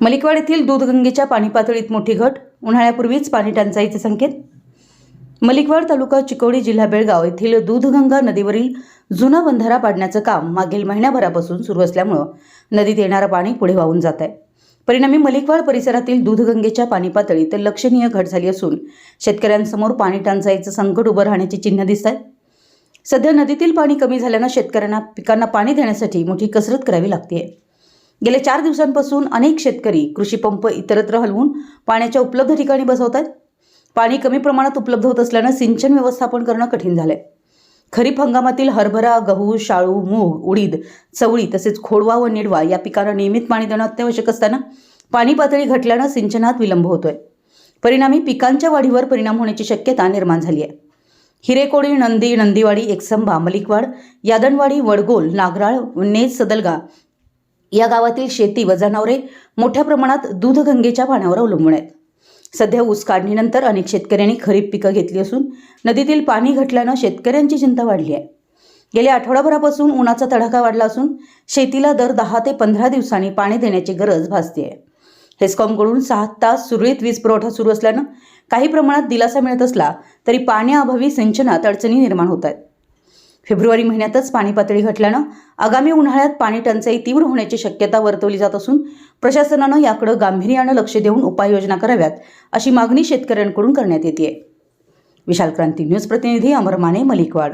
मलिकवाड येथील दूधगंगेच्या पाणी पातळीत मोठी घट. उन्हाळ्यापूर्वीच पाणी टंचाईचे संकेत. मलिकवाड तालुका चिकोडी जिल्हा बेळगाव येथील दूधगंगा नदीवरील जुना बंधारा पाडण्याचं काम मागील महिन्याभरापासून सुरू असल्यामुळं नदीत येणारं पाणी पुढे वाहून जात आहे परिणामी मलिकवाड परिसरातील दूधगंगेच्या पाणी पातळीत लक्षणीय घट झाली असून शेतकऱ्यांसमोर पाणी टंचाईचं संकट उभं राहण्याची चिन्ह दिसत आहेत सध्या नदीतील पाणी कमी झाल्यानं शेतकऱ्यांना पिकांना पाणी देण्यासाठी मोठी कसरत करावी लागते गेल्या चार दिवसांपासून अनेक शेतकरी कृषी पंप इतरत्र हलवून पाण्याच्या उपलब्ध ठिकाणी बसवत आहेत पाणी कमी प्रमाणात उपलब्ध होत असल्यानं सिंचन व्यवस्थापन करणं कठीण झालंय. खरीप हंगामातील हरभरा गहू शाळू मूग उडीद चवळी तसेच खोडवा व निडवा या पिकांना नियमित पाणी देणं अत्यावश्यक असताना पाणी पातळी घटल्यानं सिंचनात विलंब होतोय. परिणामी पिकांच्या वाढीवर परिणाम होण्याची शक्यता निर्माण झाली आहे. हिरेकोडी नंदी नंदीवाडी एकसंभा मलिकवाड यादनवाडी वडगोल नागराळ नेज सदलगा या गावातील शेती व जनावरे मोठ्या प्रमाणात दूधगंगेच्या पाण्यावर अवलंबून आहेत. सध्या ऊस काढणीनंतर अनेक शेतकऱ्यांनी खरीप पिकं घेतली असून नदीतील पाणी घटल्यानं शेतकऱ्यांची चिंता वाढली आहे. गेल्या आठवडाभरापासून उन्हाचा तडाखा वाढला असून शेतीला दर दहा ते पंधरा दिवसांनी पाणी देण्याची गरज भासते आहे. हेस्कॉमकडून सहा तास सुरळीत वीज पुरवठा सुरू असल्यानं काही प्रमाणात दिलासा मिळत असला तरी पाण्याअभावी सिंचनात अडचणी निर्माण होत आहेत. फेब्रुवारी महिन्यातच पाणी पातळी घटल्यानं आगामी उन्हाळ्यात पाणी टंचाई तीव्र होण्याची शक्यता वर्तवली जात असून प्रशासनानं याकडे गांभीर्यानं लक्ष देऊन उपाययोजना कराव्यात अशी मागणी शेतकऱ्यांकडून करण्यात येते विशाल क्रांती न्यूज प्रतिनिधी अमर माने मलिकवाड.